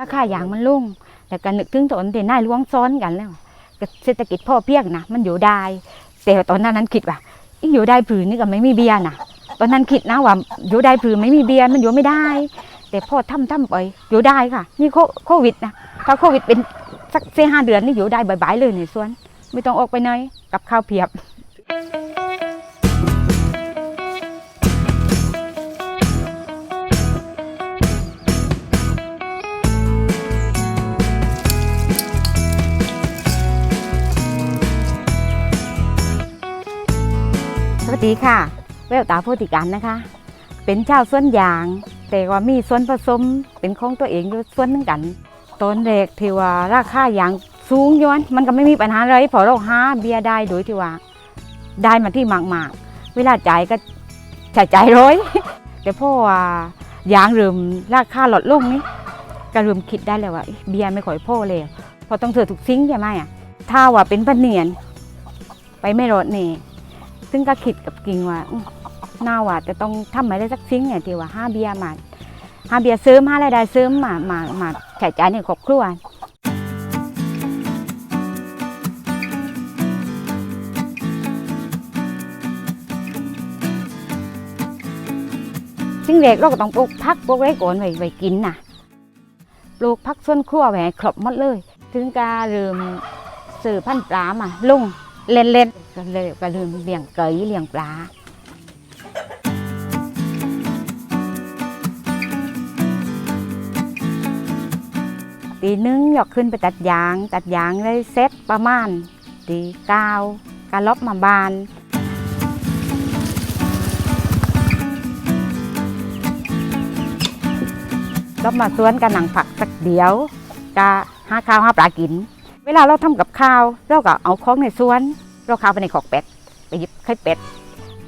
ราคายางมันลุ่งแต่ก็นึกถึงตอนที่นายหลวงซ้อนกันแล้วเศรษฐกิจพ่อเพียงนะมันอยู่ได้ แต่ตอนนั้นนั้นคิดว่าอยู่ได้ผืนนี่ก็ไม่มีเบียร์นะตอนนั้นคิดนะว่าอยู่ได้ผืนไม่มีเบียร์มันอยู่ไม่ได้ แต่พ่อทำทำไปอยู่ได้ค่ะ นี่โควิดนะถ้าโควิดเป็นสักสี่ห้าเดือนนี่อยู่ได้บายๆเลยในสวน ไม่ต้องออกไปไหนกับข้าวเพียบ วัสดีค่ะ แววตาโพธิการนะคะ เป็นชาวสวนยาง แต่ว่ามีส่วนผสมเป็นของตัวเองอยู่ส่วนนึงกันตอนแรกที่ว่าราคายางสูงย้อนมันก็ไม่มีปัญหาอะไรเพอเราหาเบียได้โดยที่ว่า ได้มาที่มากๆ เวลาจ่ายก็จ่ายจ่ายร้อยแต่พอว่ายางเริ่มราคาลดลงนี่ก็เริ่มคิดได้แล้วว่าเบียไม่ค่อยพ่อเลยพอต้องเถือถูกซิงใช่ไหมอะถ้าว่าเป็นปะเนียน ไปไม่รอดนี่ ซึ่งก็คิดกับกิ่งว่าอื้อน่าว่าจะต้องทำอะไรสักสิ่งเนี่ยที่ว่าห้าเบียร์มาห้าเบียร์เสริมห้ารายได้เสริมมามามาใช้จ่ายในครอบครัวซึ่งเด็กเราก็ต้องปลูกพักปลูกไรก่อนไว้ไว้กินน่ะ ปลูกพักส่วนครัวไว้ให้ครบหมดเลย ถึงการเริ่มสื่อพันธุ์ปลามาลง เล่นเล่นๆก็เลยก็ลืมเลี้ยงไก่เลี้ยงปลาตีนึงอยากขึ้นไปตัดยาง ตัดยางได้เซ็ตประมาณตีเก้ากะลบมาบานลบมาสวนกันหนังผักสักเดียวกะหาข้าวหาปลากิน เวลาเราทำกับข้าวเราก็เอาของในสวน เราข้าวไปในขอกเป็ดไปหยิบไข่เป็ด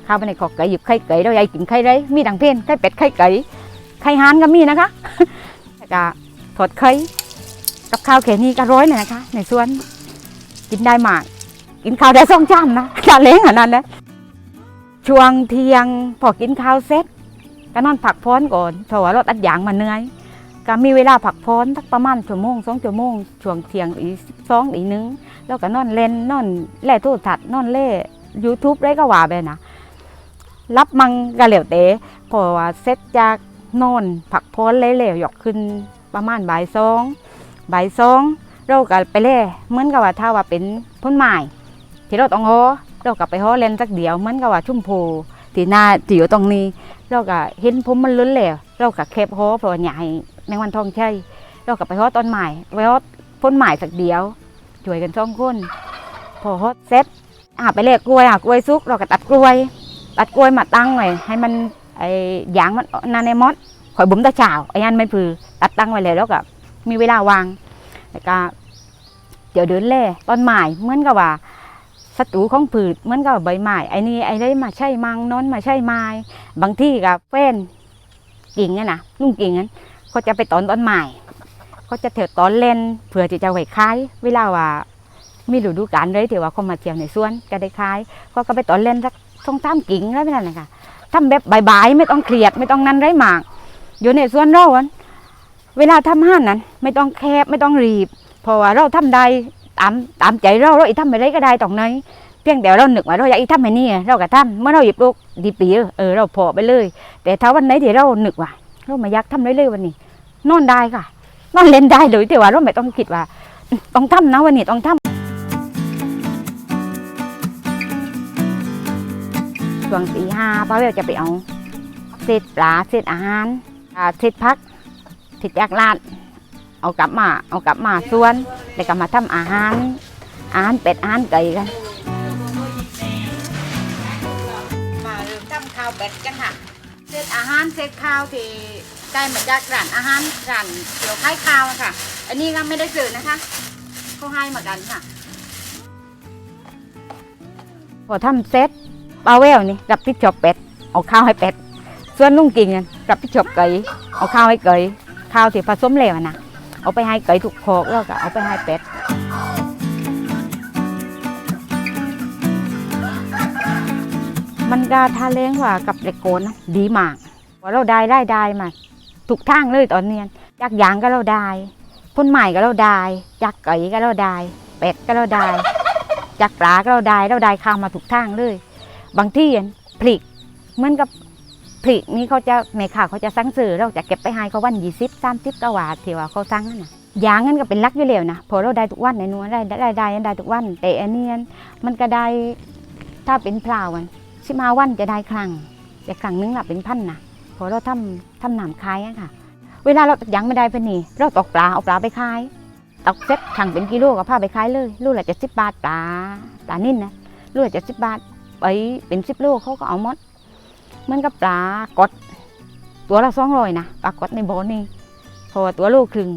ข้าวไปในขอกไก่หยิบไข่ไก่เราอยากกินไข่ไรมีดังเพนไข่เป็ดไข่ไก่ไข่หานก็มีนะคะแล้วก็ถอดไข่กับข้าวแค่นี้ก็ร้อยเลยนะคะ ในสวนกินได้มาก กินข้าวได้สองจานนะจานเล้งอันนั้นนะช่วงเที่ยงพอกินข้าวเสร็จก็นอนผักพ้อนก่อนเพราะว่าเราตัดยางมาเหนื่อย ก็มีเวลาผักพ้อนสักประมาณชั่วโมงสองชั่วโมงช่วงเที่ยงอีสองอีกหนึง แล้วก็นอนเล่นนอนแล่โทรทัศน์นอนเล่ YouTube ได้ก็ว่าไปนะรับมังกะเหลวเตะพราะว่าเสร็จจากนอนผักพ้อนเล่ๆหลวหยอกขึ้นประมาณบ่ายสองบ่ายสองเราก็ไปเล่เหมือนกับว่าถ้าว่าเป็นพ้นไม้ที่เราต้องฮอเราก็ไปฮอเล่นสักเดียวเหมือนกับว่าชุ่มโพที่หน้าที่อยู่ตรงนี้ เราก็เห็นผมมันล้นแล้วเราก็แคบฮอเพราะว่าอให้ แมงวันทองใช่เราก็ไปฮอต้นไม้ไปฮอพ้นไม้สักเดียวช่วยกันสองคนพอฮอตเซ็ตอะไปเลกกล้วยอะกล้วยซุกเราก็ตัดกล้วย ตัดกล้วยมาตั้งไว้ให้มันไอ้ยางมันนานในมอดข่อยบุ๋มตะเช้าไอ้ยันไม่พือตัดตั้งไว้เลยแล้วก็มีเวลาวางแล้วก็เดี๋ยวเดินเล่ต้นไม้เหมือนกับว่าศัตรูของผืชเหมือนกับใบไม้ไอ้นี่ไอ้ได้มาใช่มังนอนมาใช่ไม้บางที่กับแฟนกิ่งเนี่ยนะลุงกิ่งนั้น เขาจะไปตอนต้นไม้เขาจะเถิดตอนเล่นเผื่อที่จะไว้ายเวลาว่ามีฤดูกาลเลยที่ว่าเขามาเที่ยวในสวนก็ได้ขายก็ก็ไปตอนเล่นสักสองสามกิ่งแล้วไม่นั่นเลยค่ะทำแบบบายๆไม่ต้องเครียดไม่ต้องนั่นไรหมากอยู่ในสวนเราอะเวลาทำห้านนั้น ไม่ต้องแคบไม่ต้องรีบ เพราะว่าเราทำได้ตามตามใจเราเราอีทำไปได้ก็ได้ตรงไหนเพียงแต่เราหนึกว่าเราอยากอีทำไปนี่เราก็ทำเมื่อเราหยิบลูกดีปีเออเราพอไปเลย แต่ถ้าวันไหนที่เราหนึกว่า เราไม่อยากทำเลยเลยวันนี้ นอนได้ค่ะ นอนเล่นได้เลยแต่ว่าเราไม่ต้องคิดว่า ต้องทำนะวันนี้ต้องทำช่วงตีห้าป้าเวลจะไปเอาเศษปลาเศษอาหารเศษพักเศษจากลาดเอากลับมา เอากลับมาส่วนแล้วก็มาทำอาหารอาหารเป็ดอาหารไก่กันมาเริ่มทำข้าวเป็ดกันค่ะ เศษอาหารเศษข้าวที่ได้มาจากร้านอาหารร้านเกี่ยวไข่ข้าวอะค่ะ อันนี้ก็ไม่ได้ซื้อนะคะเขาให้มากันค่ะ พอทำเสร็จปลาแววนี่รับผิดชอบเป็ดเอาข้าวให้เป็ดส่วนลุงกิ่งนั่รับผิดชอบไก่เอาข้าวให้ไก่ข้าวที่ผสมแล้วนะเอาไปให้ไก่ถูกโคอกแล้วก็เอาไปให้เป็ด มันก็ทาเล้งว่ากับเด็กโกนนะดีมากว่าเราได้ได้ได้มาถูกทางเลยตอนเนี้ยจากยางก็เราได้คนใหม่ก็เราได้จักไก่ก็เราได้เป็ดก็เราได้จักปลาก็เราได้เราได้ข้าวมาถูกทางเลย บางที่อันพริกเหมือนกับพริกนี่เขาจะแม่ค้าเขาจะสั่งซื้อเราจะเก็บไปให้เขาวันยี่สิบสามสิบก็ว่าที่ว่าเขาสั่งนั่นนะยางนั้นก็เป็นลักอยู่แล้วนะพอเราได้ทุกวันในนัวได้ได้ได้ได้ได้ทุกวันแต่อันเนี้ยมันก็ได้ถ้าเป็นพลาวัน สิมาวันจะได้ครั้งแต่ครั้งนึงละเป็นพันนะเพอเราทำทำหนามคายอะค่ะ เวลาเรายังไม่ได้เป็นนี่เราตกปลาเอาปลาไปขายตกเซ็ตถังเป็นกิโลก็พาไปขายเลยลูกละเจ็ดสิบบาทปลาปลานิ่นนะลูกละเจ็ดสิบบาทไปเป็นสิบโลเขาก็เอามดมันก็ปลากด ตัวละสองร้อยนะปลากดในบ่อนี่พราะว่าตัวโลครึ่ง